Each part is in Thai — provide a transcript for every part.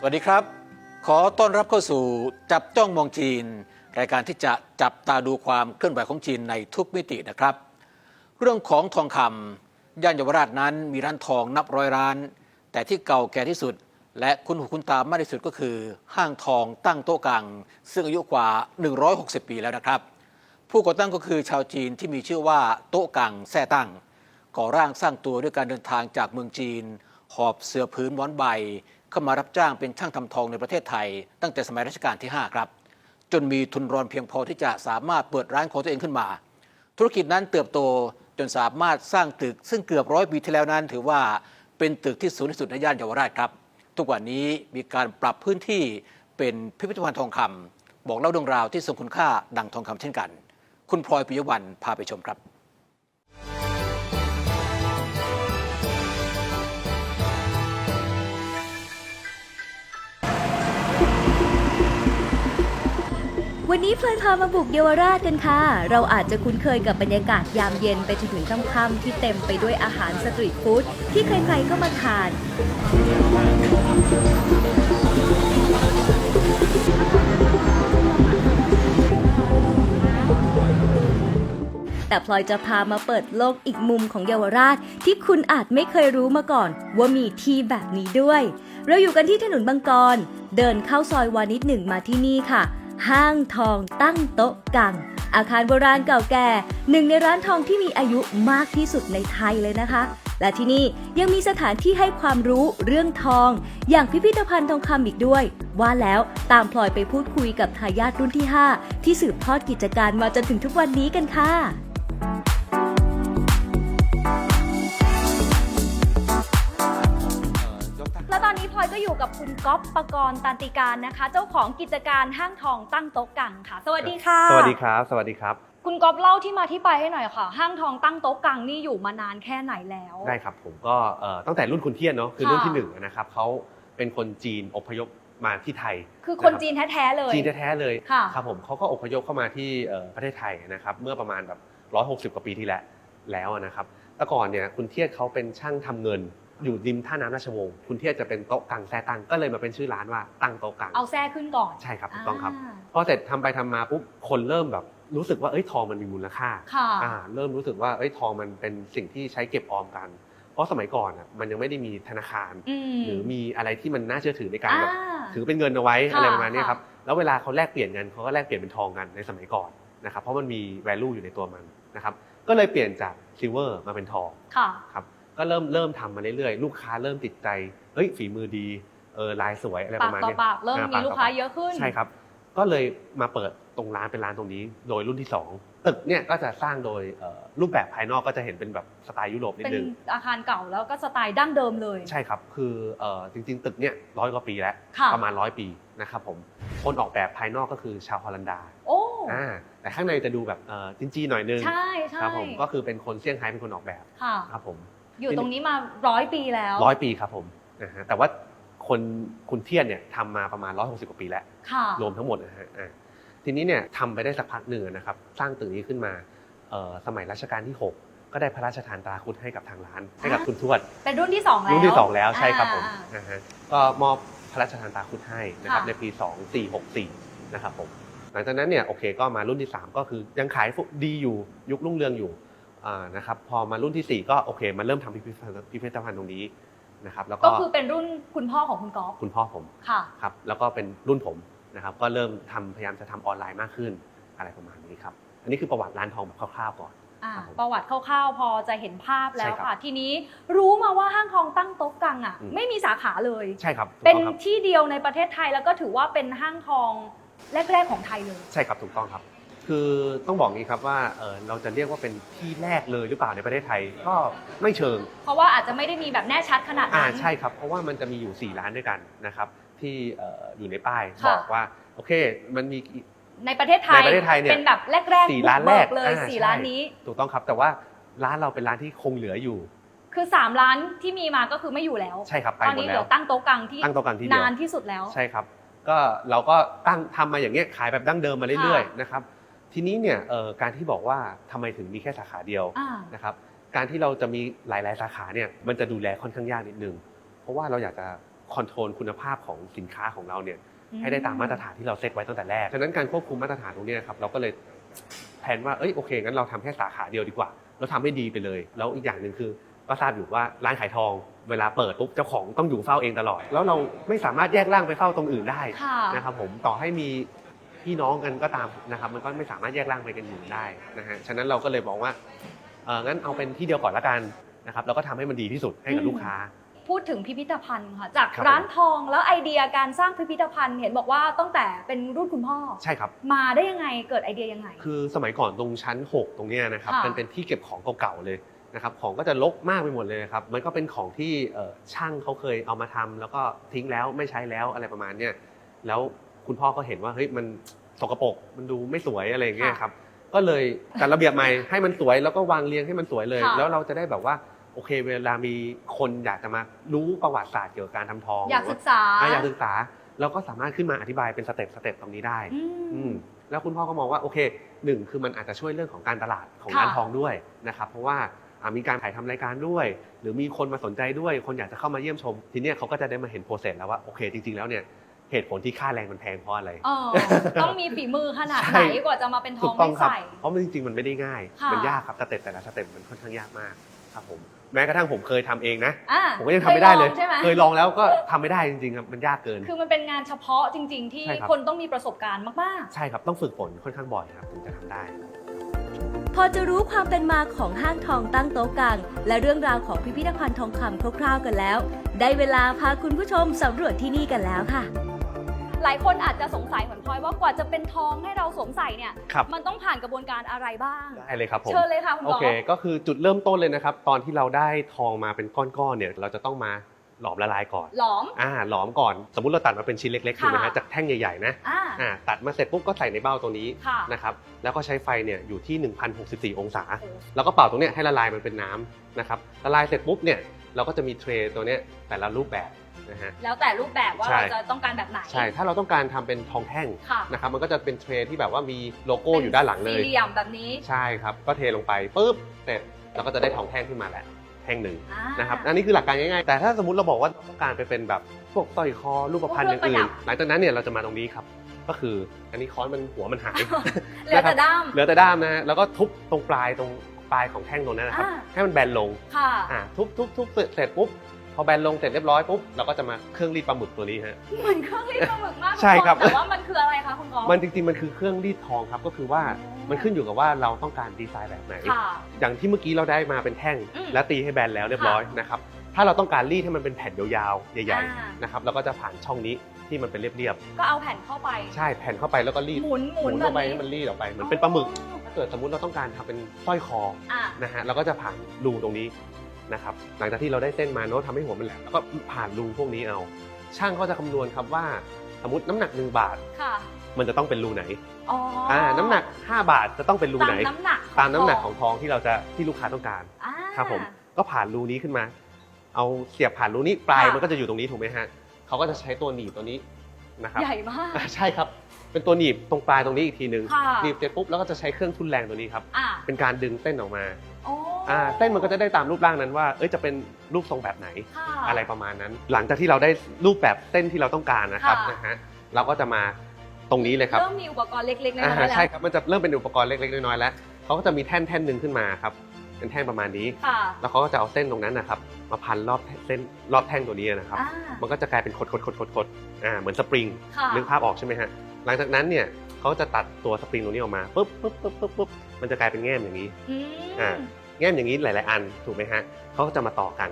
สวัสดีครับ ขอต้อนรับเข้าสู่จับจ้องมองจีน รายการที่จะจับตาดูความเคลื่อนไหวของจีนในทุกมิตินะครับ เรื่องของทองคำย่านเยาวราชนั้นมีร้านทองนับร้อยร้าน แต่ที่เก่าแก่ที่สุด และคุ้นหูคุ้นตามากที่สุดก็คือ ห้างทองตั้งโต๊ะกังซึ่งอายุกว่า 160 ปีแล้วนะครับ ผู้ก่อตั้งก็คือชาวจีนที่มีชื่อว่าโต๊ะกังแซ่ตั้งก่อร่างสร้างตัวด้วยการเดินทางจากเมืองจีน หอบเสื้อพื้นม้อนใบ เข้ามารับจ้างเป็นช่างทำทองในประเทศไทย ตั้งแต่สมัยรัชกาลที่ 5 ครับ จนมีทุนรอนเพียงพอที่จะสามารถเปิดร้านของตัวเองขึ้นมา ธุรกิจนั้นเติบโตจนสามารถสร้างตึก ซึ่งเกือบร้อยปีที่แล้วนั้น ถือว่าเป็นตึกที่สูงที่สุดในย่านเยาวราชครับ ทุกวันนี้มีการปรับพื้นที่เป็นพิพิธภัณฑ์ทองคำบอกเล่าเรื่องราวที่ทรงคุณค่าดังทองคำเช่นกัน คุณพลอยปิยวันพาไปชมครับ วันนี้เพลินพามาบุกเยาวราชกันค่ะ เราอาจจะคุ้นเคยกับบรรยากาศยามเย็นไปจนถึงค่ำๆที่เต็มไปด้วยอาหารสตรีทฟู้ดที่ใครๆก็มาทาน แต่พลอยจะพามาเปิดโลกอีกมุมของเยาวราชที่คุณอาจไม่เคยรู้มาก่อน ว่ามีที่แบบนี้ด้วย เราอยู่กันที่ถนนบางกร เดินเข้าซอยวานิชหนึ่งมาที่นี่ค่ะ ห้างทองตั้งโต๊ะกัง อาคารโบราณเก่าแก่ หนึ่งในร้านทองที่มีอายุมากที่สุดในไทยเลยนะคะ และที่นี่ยังมีสถานที่ให้ความรู้เรื่องทอง อย่างพิพิธภัณฑ์ทองคำอีกด้วย ว่าแล้วตามพลอยไปพูดคุยกับทายาทรุ่นที่ 5 ที่สืบทอดกิจการมาจนถึงทุกวันนี้กันค่ะ ละตอนนี้พลอยก็อยู่กับคุณก๊อฟปกรณ์ตันติการนะคะ เจ้าของกิจการห้างทองตั้งโต๊ะกังค่ะ สวัสดีค่ะ สวัสดีครับ สวัสดีครับ คุณก๊อฟเล่าที่มาที่ไปให้หน่อยค่ะ ห้างทองตั้งโต๊ะกังนี่อยู่มานานแค่ไหนแล้ว ได้ครับผมก็เอ่อตั้งแต่รุ่นคุณเทียนเนาะคือค่ะรุ่นที่หนึ่งนะครับเขาเป็นคนจีนอพยพมาที่ไทย คือคนนะรับจีนแท้ๆเลย จีนแท้ๆเลยค่ะครับผมเขาก็อพยพเข้ามาที่เอ่อประเทศไทยนะครับเมื่อประมาณแบบ160 กว่าปีที่แล้วแล้วนะครับแต่ก่อนเนี่ยคุณเทียนเขาเป็นช่างทำเงิน อยู่ริมท่าน้ำราชวงศ์คุณเทียนจะเป็นโต๊ะกังแซ่ตังก็เลยมาเป็นชื่อร้านว่าตั้งโต๊ะกังเอาแท้ขึ้นก่อนใช่ครับถูกต้องครับาพอเสร็จทำไปทำมาปุ๊บคนเริ่มแบบรู้สึกว่าเอ้ยทองมันมีมูลค่าค่ะ อ่าเริ่มรู้สึกว่าเอ้ยทองมันเป็นสิ่งที่ใช้เก็บออมกัน เพราะสมัยก่อนอะมันยังไม่ได้มีธนาคาร อืมหรือมีอะไรที่มันน่าเชื่อถือในการแบบอ่าถือเป็นเงินเอาไว้ค่ะอะไรประมาณเนี้ยครับค่ะแล้วเวลาเขาแลกเปลี่ยนเงินเขาก็แลกเปลี่ยนเป็นทองกันในสมัยก่อนนะครับ เพราะมันมี value อยู่ในตัวมันนะครับ ก็เลยเปลี่ยนจากซิลเวอร์มาเป็นทองค่ะ ครับ ก็เริ่มเริ่มทำมาเรื่อยๆ ลูกค้าเริ่มติดใจเฮ้ยฝีมือดีเออลายสวยอะไรปปากระมาณต่อเนี้ยปากเริ่มอ่มีปลูกต่ค้าปเยอะขึ้น ใช่ครับ ก็เลยมาเปิดตรงร้านเป็นร้านตรงนี้ โดยรุ่นที่ 2 ตึกเนี่ยก็จะสร้างโดยเอ่อรูปแบบภายนอกก็จะเห็นเป็นแบบสไตล์ยุโรปนิดเป็นนึง อาคารเก่าแล้วก็สไตล์ดั้งเดิมเลย ใช่ครับ คือเอ่อจริงๆ ตึกเนี่ยร้อยกว่าปีแล้ว ค่ะ ประมาณร้อยปีนะครับผม คนออกแบบภายนอกก็คือชาวฮอลันดาโอ้ อ่าแต่ข้างในจะดูแบบเอ่อจินจีหน่อยนึงใช่ใช่ครับผมก็คือเป็นคนเซี่ยงไฮ้เป็นคนออกแบบค่ะ ครับผม อยู่ตรงนี้มาร้อยปีแล้วร้อยปีครับผมนะฮะแต่ว่าคนคุณเทียนเนี่ยทำมาประมาณ 160 กว่าปีแล้วค่ะรวมทั้งหมดนะฮะอะทีนี้เนี่ยทำไปได้สักพักหนึ่งนะครับ สร้างตึกนี้ขึ้นมาเอ่อสมัยรัชกาลที่ 6 ก็ได้พระราชทานตราคุดให้กับทางร้าน ให้กับคุณทวด เป็นรุ่นที่สองแล้ว รุ่นที่ 2 แล้วใช่ครับผมอ่านะฮะก็มอบพระราชทานตราคุดให้นะครับค่ะในปี 2464 นะครับผมหลังจากนั้นเนี่ยโอเคก็มารุ่นที่ 3 ก็คือยังขายดีอยู่ยุครุ่งเรืองอยู่อ่า นะครับพอมารุ่นทีสี่4 ก็โอเคมันเริ่มทำพิพิธภัณฑ์พิพิธภัณฑ์ตรงนี้นะครับแล้วก็ก็คือเป็นรุ่นคุณพ่อของคุณก๊อฟคุณพ่อผมค่ะ ครับแล้วก็เป็นรุ่นผมนะครับก็เริ่มทำพยายามจะทำออนไลน์มากขึ้นอะไรประมาณนี้ครับอันนี้คือประวัติร้านทองแบบคร่าวๆก่อน อ่าครับผมประวัติคร่าวๆ พอจะเห็นภาพแล้วใช่ครับค่ะ ทีนี้รู้มาว่าห้างทองตั้งโต๊ะกังอะ อืม ไม่มีสาขาเลย ใช่ครับถูกเป็นต้องครับที่เดียวในประเทศไทยแล้วก็ถือว่าเป็นห้างทองแรก ๆ ของไทยเลย ใช่ครับถูกต้องครับ คือต้องบอกงี้ครับว่าเออเราจะเรียกว่าเป็นที่แรกเลยหรือเปล่าในประเทศไทยก็ไม่เชิงเพราะว่าอาจจะไม่ได้มีแบบแน่ชัดขนาดอ่านั้น ใช่ครับ เพราะว่ามันจะมีอยู่ 4 ร้านด้วยกันนะครับ ที่เอ่ออยู่ในป้ายค่ะ บอกว่า โอเค มันมี ในประเทศไทยในประเทศไทยเนี่ยเป็นแบบแรกๆสี่ร้านแรกบุเบิเลยอ่าสี่ใช่ ร้านนี้ ถูกต้องครับ แต่ว่าร้านเราเป็นร้านที่คงเหลืออยู่ คือ3ร้านที่มีมาก็คือไม่อยู่แล้ว ใช่ครับไปตอนหมดนี้เหแล้ลืว อตั้งโต๊ะกังที่ตั้งโต๊ะกันที่เดียวนานที่สุดแล้ว ใช่ครับ ก็เราก็ตั้งทำมาอย่างเงี้ยขายแบบดั้งเดิมมาเรื่อยๆนะครับ ทีนี้เนี่ยเอ่อการที่บอกว่าทำไมถึงมีแค่สาขาเดียวอ่านะครับการที่เราจะมีหลาย ๆ สาขาเนี่ยมันจะดูแลค่อนข้างยากนิดนึง เพราะว่าเราอยากจะคอนโทรลคุณภาพของสินค้าของเราเนี่ยให้ได้ตามมาตรฐานที่เราเซตไว้ตั้งแต่แรก ฉะนั้นการควบคุมมาตรฐานตรงเนี้ยครับเราก็เลยแผนว่าเอ้ยโอเคงั้นเราทำแค่สาขาเดียวดีกว่า เราทำให้ดีไปเลย แล้วอีกอย่างหนึ่งคือก็ทราบอยู่ว่าร้านขายทองเวลาเปิดปุ๊บเจ้าของต้องอยู่เฝ้าเองตลอด แล้วเราไม่สามารถแยกร่างไปเฝ้าตรงอื่นได้ค่ะนะครับผมต่อให้มี พี่น้องกันก็ตามนะครับมันก็ไม่สามารถแยกร่างไปกันอยู่ได้นะฮะฉะนั้นเราก็เลยบอกว่าเอองั้นเอาเป็นที่เดียวก่อนละกันนะครับแล้วก็ทำให้มันดีที่สุดให้กับลูกค้า พูดถึงพิพิธภัณฑ์ค่ะ จากครับ ร้านทองแล้วไอเดียการสร้างพิพิธภัณฑ์ เห็นบอกว่าตั้งแต่เป็นรุ่นคุณพ่อ ใช่ครับ มาได้ยังไงเกิดไอเดียยังไง คือสมัยก่อนตรงชั้น 6 ตรงเนี้ยนะครับค่ะมันเป็นที่เก็บของเก่าๆเลยนะครับของก็จะรกมากไปหมดเลยครับมันก็เป็นของที่เอ่อช่างเขาเคยเอามาทำแล้วก็ทิ้งแล้วไม่ใช้แล้วอะไรประมาณเนี้ยแล้ว คุณพ่อก็เห็นว่าเฮ้ยมันสกปรกมันดูไม่สวยอะไรอย่างเงี้ยครับ ก็เลยจัดระเบียบใหม่ให้มันสวยแล้วก็วางเรียงให้มันสวยเลย ค่ะแล้วเราจะได้แบบว่าโอเค เวลามีคนอยากจะมารู้ประวัติศาสตร์เกี่ยวกับการทำทองอยากศึกษาอะอยากศึกษาเราก็สามารถขึ้นมาอธิบายเป็นสเต็ปสเต็ปตรงนี้ได้ อือืม มแล้วคุณพ่อก็มองว่าโอเคหนึ่งคือมันอาจจะช่วยเรื่องของการตลาดของค่ะร้านทองด้วยนะครับเพราะว่าอะมีการถ่ายทำรายการด้วย หรือมีคนมาสนใจด้วย คนอยากจะเข้ามาเยี่ยมชม ทีเนี้ยเขาก็จะได้มาเห็นโปรเซสแล้วว่าโอเคจริง ๆ แล้วเนี่ย เหตุผลที่ค่าแรงมันแพงเพราะอะไรอ๋อต้องมีฝีมือขนาดใช่ไหนกว่าจะมาเป็นทถูองกต้องไม่ครับใส่เพราะมันจริงๆมันไม่ได้ง่ายค่ะมันยากครับสเต็ปแต่ละสเต็ปมันค่อนข้างยากมากครับผมแม้กระทั่งผมเคยทำเองนะอะผมก็ยังทำไม่ได้เลยคองใช่ไหมเคยลองแล้วก็ทำไม่ได้จริงๆครับมันยากเกิน คือมันเป็นงานเฉพาะจริง ๆ ที่ใช่ครับคนต้องมีประสบการณ์มากใช่ครับต้องฝึกฝนค่อนข้างบ่อยครับถึงจะทำได้ๆพอจะรู้ความเป็นมาของห้างทองตั้งโต๊ะกลาง และเรื่องราวของพิพิธภัณฑ์ทองคำคร่าวๆกันแล้ว ได้เวลาพาคุณผู้ชมสำรวจที่นี่กันแล้วค่ะ หลายคนอาจจะสงสัยเหมือนพลอยว่ากว่าจะเป็นทองให้เราสวมใส่เนี่ย ครับ มันต้องผ่านกระบวนการอะไรบ้าง ได้เลยครับผม เชิญเลยค่ะคุณหโอมอ เค ก็คือจุดเริ่มต้นเลยนะครับ ตอนที่เราได้ทองมาเป็นก้อนๆเนี่ย เราจะต้องมาหลอมละลายก่อน หลอม อ่า หลอมก่อน สมมุติเราตัดมาเป็นชิ้นเล็กๆค่ะถูกไหมฮะจากแท่งใหญ่ๆนะ อ่า อ่า ตัดมาเสร็จปุ๊บก็ใส่ในเบ้าตัวนี้ค่ะ นะครับ แล้วก็ใช้ไฟเนี่ยอยู่ที่ 1064 องศา โอ้ แล้วก็เป่าตรงเนี้ยให้ละลายมันเป็นน้ำนะครับ ละลายเสร็จปุ๊บเนี่ย เราก็จะมีเทรย์ตัวเนี้ยแต่ละรูปแบบ นะฮะ แล้วแต่รูปแบบว่าใช่ เราจะต้องการแบบไหน ใช่ ถ้าเราต้องการทำเป็นทองแท่งค่ะ นะครับ มันก็จะเป็นเทรย์ที่แบบว่ามีโลโก้อยู่ด้านหลังเลยสี่เหลี่ยมแบบนี้ใช่ครับ ก็เทลงไปปุ๊บเสร็จเราก็จะได้ทองแท่งขึ้นมาแล้วแท่งหนึ่งอ่า นะครับ อันนี้คือหลักการง่ายๆ แต่ถ้าสมมติเราบอกว่าต้องการไปเป็นแบบพวกสร้อยคอรูปพรรณอย่างอื่พวกเครื่องนประดับหลังจากนั้นเนี่ยเราจะมาตรงนี้ครับ ก็คืออันนี้ค้อนมันหัวมันหาย เหลือแต่ด้าม เหลือแต่ด้ามนะฮะแล้วก็ทุบตรงปลายตรงปลายของแท่งตรงนั้นนะครับ อ่า ให้มันแบนลง ค่ะ อ่าทุบทุบทุบเสร็จเสร็จปุ๊บพ อแบนลงเสร็จเรียบร้อยปุ๊บเราก็จะมาเครื่องรีดปลาหมึกตัวนี้ฮะ เหมือนเครื่องรีดปลาหมึกมากใช่ครับ แต่ว่ามันคืออะไรคะคุณกอล์ฟมันจริงๆมันคือเครื่องรีดทองครับก็คือว่าอ๋อมันขึ้นอยู่กับว่าเราต้องการดีไซน์แบบไหน ค่ะ อย่างที่เมื่อกี้เราได้มาเป็นแท่งอืมและตีให้แบนแล้วเรียบร้อยนะครับถ้าเราต้องการรีดให้มันเป็นแผ่นยาวๆใหญ่อ่า ๆนะครับเราก็จะผ่านช่องนี้ที่มันเป็นเรียบก็เอาแผ่นเข้าไป ๆใช่แผ่นเข้าไปแล้วก็รีดหมุนหหมุมุนนแบเข้าบไปนี้ให้มันรีดออกไปเหมือนเป็นปลาหมึก ถ้าเกิดสมมุติเราต้องการทำเป็นสร้อยคออ่านะฮะเราก็จะผ่านรูตรงนี้ นะครับหลังจากที่เราได้เส้นมาเนาะทำให้หัวมันแหลมแล้วก็ผ่านรูพวกนี้เอา ช่างก็จะคำนวณครับว่าสมมติน้ำหนัก 1 บาท ค่ะ มันจะต้องเป็นรูไหนอ๋อออ่าน้ำหนัก 5 บาทจะต้องเป็นรูตาไหนมน้ำหนักตามน้ำหนักของทองที่เราจะที่ลูกค้าต้องการ อ่า ครับผมก็ผ่านรูนี้ขึ้นมา เอาเสียบผ่านรูนี้ปลายค่ะ มันก็จะอยู่ตรงนี้ถูกไหมฮะเขาก็จะใช้ตัวหนีบตัวนี้นะครับใหญ่มาก อ่าใช่ครับ เป็นตัวหนีบตรงปลายตรงนี้อีกทีหนึ่งค่ะ หนีบเสร็จปุ๊บแล้วก็จะใช้เครื่องทุนแรงตัวนี้ครับ อ่า เป็นการดึงเส้นออกมา โอ้อ่าเส้นมันก็จะได้ตามรูปร่างนั้นว่า เอ้ยจะเป็นรูปทรงแบบไหน ค่ะอะไรประมาณนั้น หลังจากที่เราได้รูปแบบเส้นที่เราต้องการนะครับค่ะนะฮะเราก็จะมาตรงนี้เลยครับเริ่มมีอุปกรณ์เล็กๆน้อยๆอ่าแล้วใช่ครับมันจะเริ่มเป็นอุปกรณ์เล็กๆน้อยๆแล้วเขาก็จะมีแท่นแท่นหนึ่งขึ้นมาครับเป็นแท่งประมาณนี้ ค่ะ แล้วเขาก็จะเอาเส้นตรงนั้นนะครับมาพันรอบเส้นรอบแท่งตัวนี้นะครับ อ่ามันก็จะกลายเป็นขดขดขดขดขดอ่าเหมือนสปริงค่ะ นึกภาพออกใช่ไหมฮะหลังจากนั้นเนี่ย เขาจะตัดตัวสปริงตรงนี้ออกมาปุ๊บปุ๊บปุ๊บปุ๊บปุ๊บมันจะกลายเป็นแง่มอย่างนี้อือ่ามแง่มอย่างนี้หลาย ๆ อันถูกไหมฮะเขาก็จะมาต่อกัน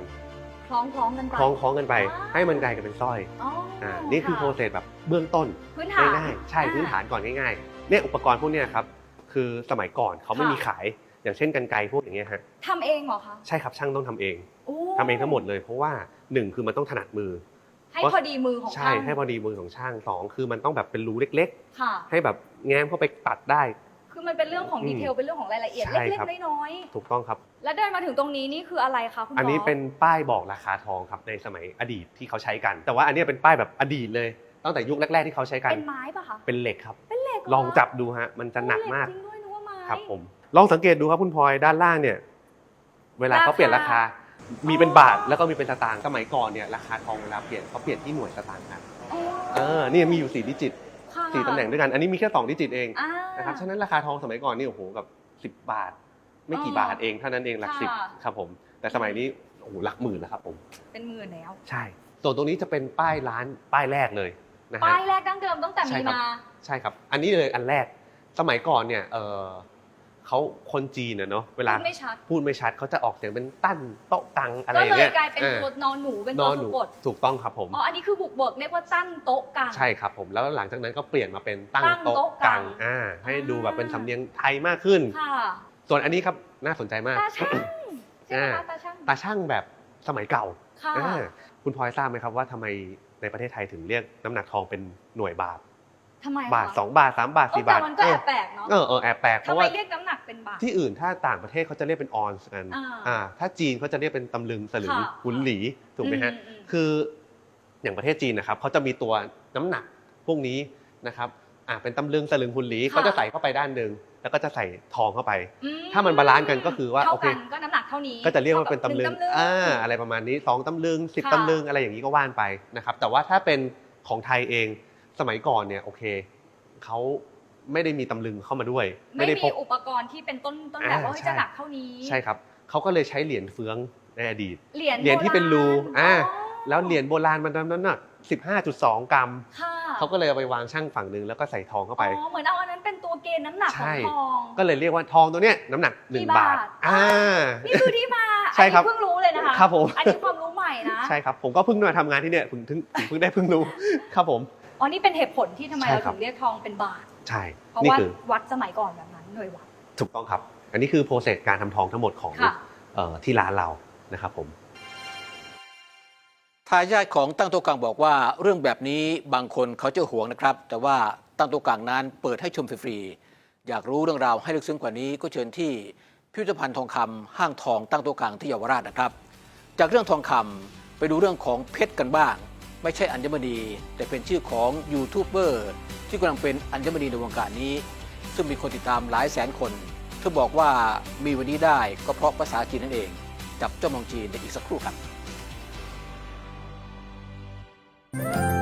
คล้องคล้องๆกันไปคล้องคล้องกันไปว้าวให้มันกลายกันเป็นสร้อยอ๋อออ่านี่คือโปรเซสแบบเบื้องต้นพื้นฐานง่ายๆใช่อ่พื้นฐานก่อนง่ายๆเนี่ยอุปกรณ์พวกเนี้ยครับคือสมัยก่อนเขาไม่ค่ะมีขายอย่างเช่นกันไกรพวกอย่างเงี้ยฮะทำเองเหรอคะใช่ครับช่างต้องทำเองโอ้ทำเองทั้งหมดเลย เพราะว่าหนึ่งคือมันต้องถนัดมือ ให้พอดีมือของใช่ช่างให้พอดีมือของช่างสองคือมันต้องแบบเป็นรูเล็ก ค่ะ ๆ ให้แบบแง้มเข้าไปตัดได้ คือมันเป็นเรื่องของอืมดีเทล เป็นเรื่องของรายละเอียดใช่เล็กครับ ๆน้อยถูกต้องครับ ๆแล้วเดินมาถึงตรงนี้นี่คืออะไรคะคุณหมออัอันนี้เป็นป้ายบอกราคาทองครับในสมัยอดีตที่เขาใช้กัน แต่ว่าอันเนี้ยเป็นป้ายแบบอดีตเลย ตั้งแต่ยุคแรกๆที่เขาใช้กันเป็นไม้ปะคะเป็นเหล็กครับ เป็นเหล็กเหรลองจับดูฮะมันจะหนักมาก โอ้เหล็จริงด้วยนึกว่าไม้ ครับผมลองสังเกตดูครับคุณพลอยด้านล่างเนี่ย เวลาเขาเปลี่ยนราคา มีเป็นบาทแล้วก็มีเป็นสตางค์สมัยก่อนเนี่ยราคาทองเวลาเปลี่ยนเขาเปลี่ยนที่หน่วยสตางค์กันอ๋อเออนี่มีอยู่สี่ดิจิตค่ะสี่ตำแหน่งด้วยกัน อันนี้มีแค่สองดิจิตเองอ่า นะครับฉะนั้นราคาทองสมัยก่อนนี่โอ้โหแบบสิบบาท ไม่กี่อ๋อบาทเองเท่านั้นเองหลักสิบค่ะ ครับผมแต่สมัยนี้โอ้โหหลักหมื่นแล้วครับผม เป็นหมื่นแล้ว ใช่ ส่วนตรงนี้จะเป็นป้ายร้านป้ายแรกเลยนะฮะ ป้ายแรกดั้งเดิมตั้งแต่ใช่มีครับนาใช่ครับ อันนี้เลยอันแรก สมัยก่อนเนี่ยเออ เขาคนจีนเนอะเนาะเวลาพูดไม่ชัด พูดไม่ชัดเขาจะออกเสียงเป็นตั้นโต๊ะตังอะไรก็อย่าเลงยเงี้ยกลายเป็นออตัวนอนหนูเป็นนตัอวนหนูสะกดถูกต้องครับผมอ๋ออันนี้คือบุกเบิกเรียกว่าตั้นโต๊ะกลางใช่ครับผมแล้วหลังจากนั้นก็เปลี่ยนมาเป็นตั้งตั้งโต๊ะโต๊ะกกัลางงอ่าให้อ่าดูแบบเป็นสำเนียงไทยมากขึ้นค่ะส่วนอันนี้ครับน่าสนใจมากตาช่างใช่ไหมอ่าคะตาช่างตาช่างแบบสมัยเก่าค่ะอ่าคุณพลอยทราบไหมครับว่าทำไมในประเทศไทยถึงเรียกน้ำหนักทองเป็นหน่วยบาท ทำไมะบาทสองบาทสามบาทเออสี่แต่บาทมันก็แอบแปลกเนาะเออเออแอบแปลกเพทำราะไมว่าเรียกน้ำหนักเป็นบาท ที่อื่นถ้าต่างประเทศเขาจะเรียกเป็นออนซ์กันอ่าอ่าถ้าจีนเขาจะเรียกเป็นตำลึงสลึงค่ะ หุนหลีถูกไหมฮะ อือืมคืออย่างประเทศจีนนะครับเขาจะมีตัวน้ำหนักพวกนี้นะครับอ่าเป็นตำลึงสลึงหุนหลีค่ะ เขาจะใส่เข้าไปด้านหนึ่งแล้วก็จะใส่ทองเข้าไป อืถ้ามันบาลานซ์กันก็คือว่าเท่าโอเคกันก็น้ำหนักเท่านี้ก็จะเรียกว่าเป็นตำลึงท่ากับหนึ่ อ่าอะไรประมาณนี้สองตำลึงสิบค่ะ ตำลึงอะไรอย่างนี้ก็ว่านไปนะครับแต่ว่าถ้าเป็นของไทยเอง สมัยก่อนเนี่ยโอเคเขาไม่ได้มีตำลึงเข้ามาด้วย ไม่ได้พมีกอุปกรณ์ที่เป็นต้นต้นแบบอ่าว่าเฮ้ยใช่จะหนักเท่านี้ ใช่ครับเขาก็เลยใช้เหรียญเฟืองในอดีต เหรียญเหรียญที่เป็นรูโบาณอ่าอ๋อแล้วเหรียญโบราณมันน้ำหนัก15.2 กรัมค่ะเขาก็เลยเอาไปวางช่างฝั่งหนึ่งแล้วก็ใส่ทองเข้าไปอ๋อเหมือนเอาอันนั้นเป็นตัวเกณฑ์น้ำหนักขใช่องทองก็เลยเรียกว่าทองตัวเนี้ยน้ำหนักกี่1บาทบาทอ่านี่คือที่มาใช่ครับอันนี้เพิ่งรู้เลยนะคะครับผมอันนี้ความรู้ใหม่นะใช่ครับผมก็เพิ่งมาทำงานที่เนี่ยเพิ่งถึงเพิ่งได้เพิ่งรู้ครับผม อ๋อนี่เป็นเหตุผลที่ทำไมใช่เราครับ ถึงเรียกทองเป็นบาท ใช่ เพราะนี่ว่าคือวัดสมัยก่อนแบบนั้นหน่วยวัด ถูกต้องครับ อันนี้คือโปรเซสการทำทองทั้งหมดของค่ะ เอ่อที่ร้านเรานะครับผม ทายาทของตั้งโต๊ะกลางบอกว่า เรื่องแบบนี้บางคนเขาจะหวงนะครับ แต่ว่าตั้งโต๊ะกลางนั้นเปิดให้ชมฟรีๆอยากรู้เรื่องราวให้ลึกซึ้งกว่านี้ก็เชิญที่พิพิธภัณฑ์ทองคำห้างทองตั้งโต๊ะกลางที่เยาวราชนะครับ จากเรื่องทองคำไปดูเรื่องของเพชรกันบ้าง ไม่ใช่อัญมณี แต่เป็นชื่อของยูทูบเบอร์ที่กำลังเป็นอัญมณีในวงการนี้ ซึ่งมีคนติดตามหลายแสนคนเธอบอกว่ามีวันนี้ได้ก็เพราะภาษาจีนนั่นเองจับเจ้ามองจีนในอีกสักครู่ครับ